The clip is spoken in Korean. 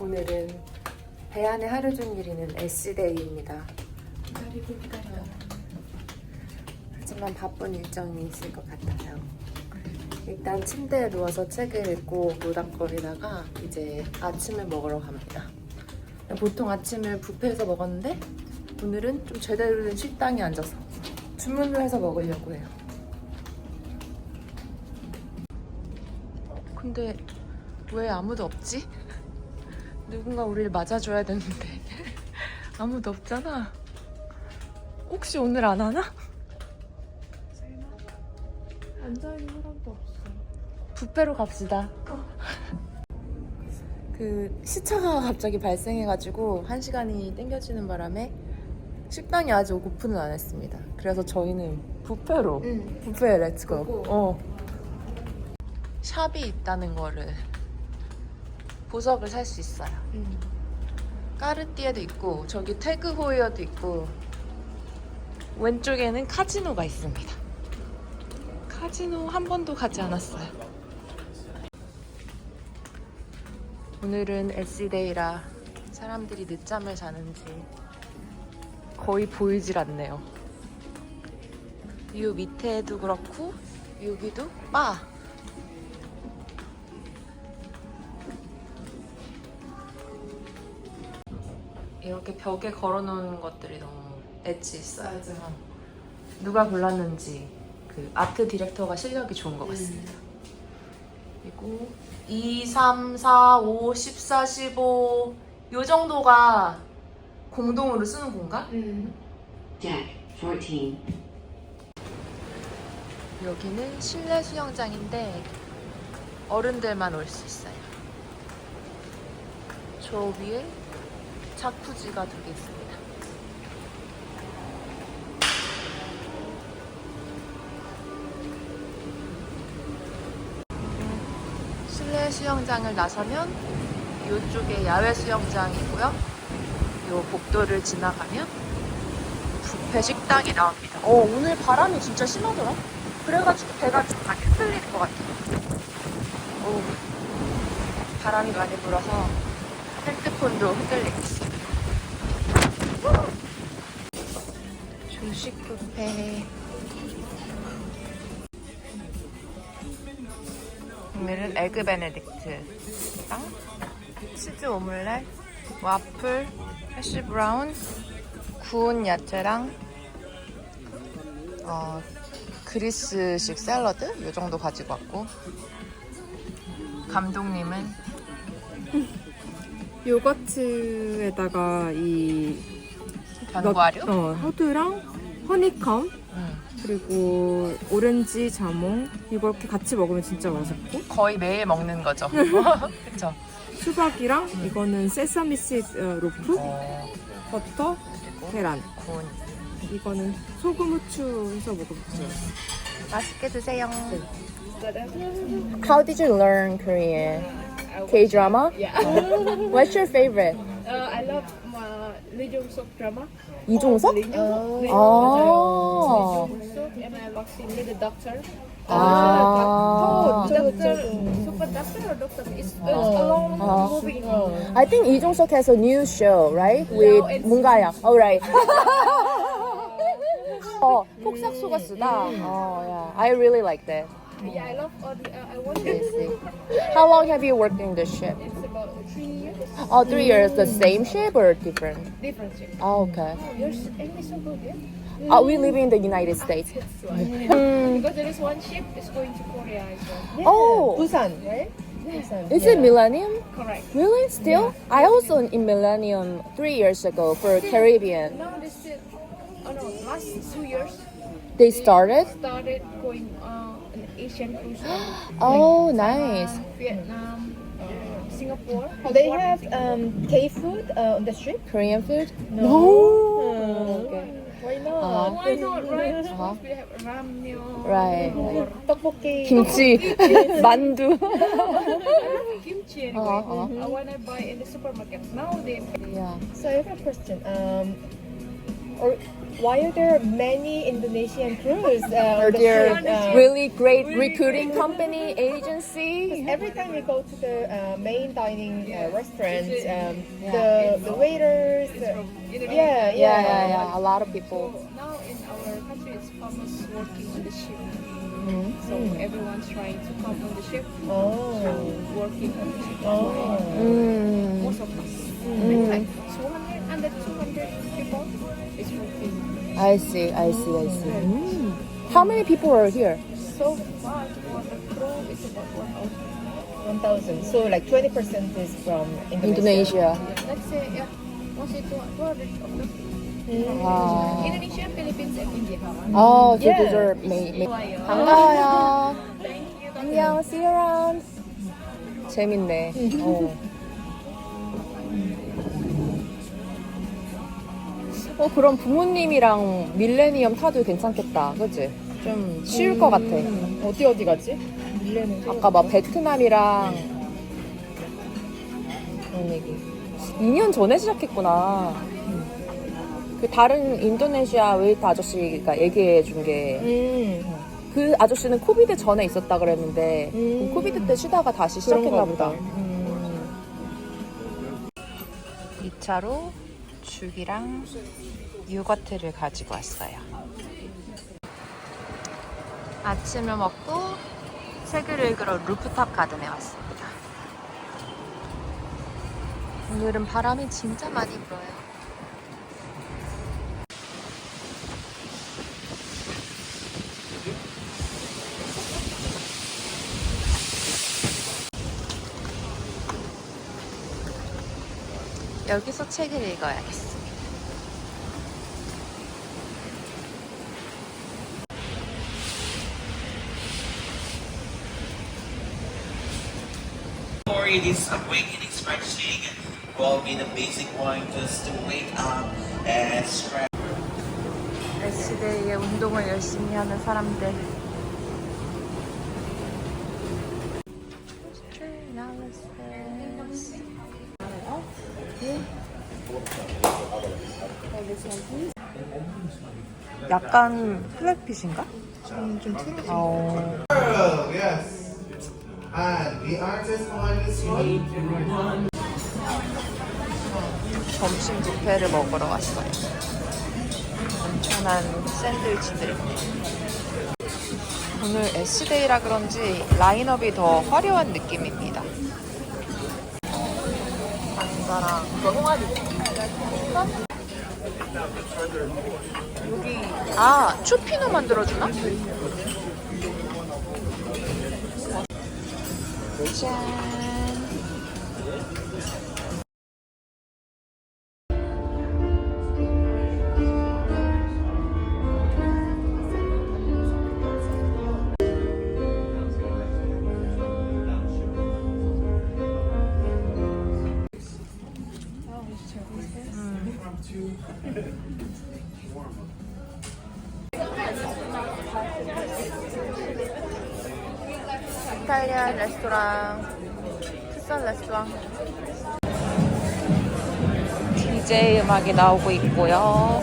오늘은 배안의 하루 종일이는 S데이입니다. 기다리고 기다리다. 하지만 바쁜 일정이 있을 것 같아요. 일단 침대에 누워서 책을 읽고 노닥거리다가 이제 아침을 먹으러 갑니다. 보통 아침을 뷔페에서 먹었는데 오늘은 좀 제대로 된 식당에 앉아서 주문을 해서 먹으려고 해요. 근데 왜 아무도 없지? 누군가 우리를 맞아줘야 되는데 아무도 없잖아. 혹시 오늘 안 하나? 앉아있는 사람도 없어. 뷔페로 갑시다. 그 시차가 갑자기 발생해가지고 한 시간이 땡겨지는 바람에 식당이 아직 오픈은 안 했습니다. 그래서 저희는 뷔페로 응. 뷔페 렛츠고. 어. 샵이 있다는 거를 보석을 살 수 있어요. 응. 까르띠에도 있고 저기 태그 호이어도 있고 왼쪽에는 카지노가 있습니다. 카지노 한 번도 가지 않았어요. 오늘은 S데이라 사람들이 늦잠을 자는지 거의 보이질 않네요. 이 밑에도 그렇고 여기도 바. 이렇게 벽에 걸어놓은 것들이 너무 엣지 있어요. 맞아. 누가 골랐는지 그 아트 디렉터가 실력이 좋은 것 같습니다. 그리고 2, 3, 4, 5, 14, 15 요 정도가 공동으로 쓰는 공간? Deck 14. 여기는 실내 수영장인데 어른들만 올 수 있어요. 저 위에 자쿠지가 두 개 있습니다. 실내 수영장을 나서면 이쪽에 야외 수영장이고요. 요 복도를 지나가면 뷔페 식당이 나옵니다. 어, 오늘 바람이 진짜 심하더라. 그래가지고 배가 좀 많이 흔들리는 것 같아요. 오, 바람이 많이 불어서 핸드폰도 흔들리고 있어요. 조식 뷔페. 오늘은 에그 베네딕트랑 치즈 오믈렛, 와플, 해시 브라운, 구운 야채랑 어, 그리스식 샐러드? 이 정도 가지고 왔고. 감독님은? 요거트에다가 이 견과류 어, 허브랑 허니컴 음, 그리고 오렌지 자몽 이렇게 같이 먹으면 진짜 맛있고 거의 매일 먹는 거죠. 그렇죠. 수박이랑 이거는 세사미 씨드 어, 로프 어, 버터 그리고 계란 구운 이거는 소금 후추 해서 먹으면 좋아요. 맛있게 드세요. How did you learn Korean? K drama? Yeah. What's your favorite? Uh, I love uh, Lee Jong Suk drama. 이종석? Lee Jong Lee 아. Jong Suk and I love Cindy the doctor. 아. Oh, doctor, super doctor or doctor? It's, it's a long 아. movie. I think Lee Jong Suk has a new show, right? With it's- 문가영. Oh, right. 어, 폭삭 소가수다. Oh, yeah. I really like that. Yeah, I love all the. Uh, I watch I it. see. How long have you worked in the ship? It's about three years. Oh, three years, the same ship or different? Different ship. Oh, okay. Your English so good, yeah? Oh, we live in the United States. Hmm. Because there is one ship is going to Korea as well. Oh, Busan, right? Busan. is it Millennium? Correct. Really? Still? I also in Millennium three years ago for Still- Caribbean. No, they still, oh no, last two years. They started? Started going uh, an Asian cruise. Oh, nice. Vietnam, Singapore? They have um, food uh, on the street. Korean food? No. Oh. Okay. Why not? Uh, Why not, right? Uh, We have ramyeon. Right. Tteokbokki. Kimchi, mandu. Kimchi anyway. Uh-huh, uh-huh. Buy in the supermarket Now they. Yeah. So I have a question. Um, or why are there many Indonesian crews? Uh, on? Uh, really great recruiting company agency? every time we go to the uh, main dining uh, restaurant, um, the the waiters, uh, yeah, yeah, Yeah, yeah, yeah. A lot of people. Now in our country, it's famous working on the ship. Mm-hmm. So everyone's trying to come on the ship, Oh, working on the ship. oh. Mm. Most of us. Mm. Like, so people. I see, I see, I see. Mm. How many people are here? So far, the crew, it's about 1,000. 1,000. So like 20% is from Indonesia. Indonesia. Let's say, yeah, mostly 200 of the Wow. Indonesia, Philippines, and India. Oh, so these are made. made. 반가워요. Thank you. 안녕, see you around. 재밌네. 어. 어, 그럼 부모님이랑 밀레니엄 타도 괜찮겠다. 그치? 좀 쉬울 것 같아. 음, 어디 어디 가지? 밀레는 아까 막 베트남이랑 그런 얘기. 2년 전에 시작했구나. 그 다른 인도네시아 웨이터 아저씨가 얘기해 준게그 음, 아저씨는 코비드 전에 있었다 그랬는데 음. 코비드 때 쉬다가 다시 시작했나 보다. 보다. 음. 2차로 죽이랑 요거트를 가지고 왔어요. 아침을 먹고 책을 읽으러 루프탑 가든에 왔습니다. 오늘은 바람이 진짜 많이 불어요. 여기서 책을 읽어야겠습니다. Glory, this awakening stretching will be the basic one just to wake up and stretch. S데이에 운동을 열심히 하는 사람들. 약간 플랫핏인가? 좀 튀는 어. Yes. And the artist behind this one. 점심 뷔페를 먹으러 왔어요. 엄청난 샌드위치들. 오늘 S데이라 그런지 라인업이 더 화려한 느낌입니다. 감자랑 이거 홍아리. 아 추피노 만들어주나? 짠. 이탈리안 레스토랑, 푸산 레스토랑. DJ 음악이 나오고 있고요.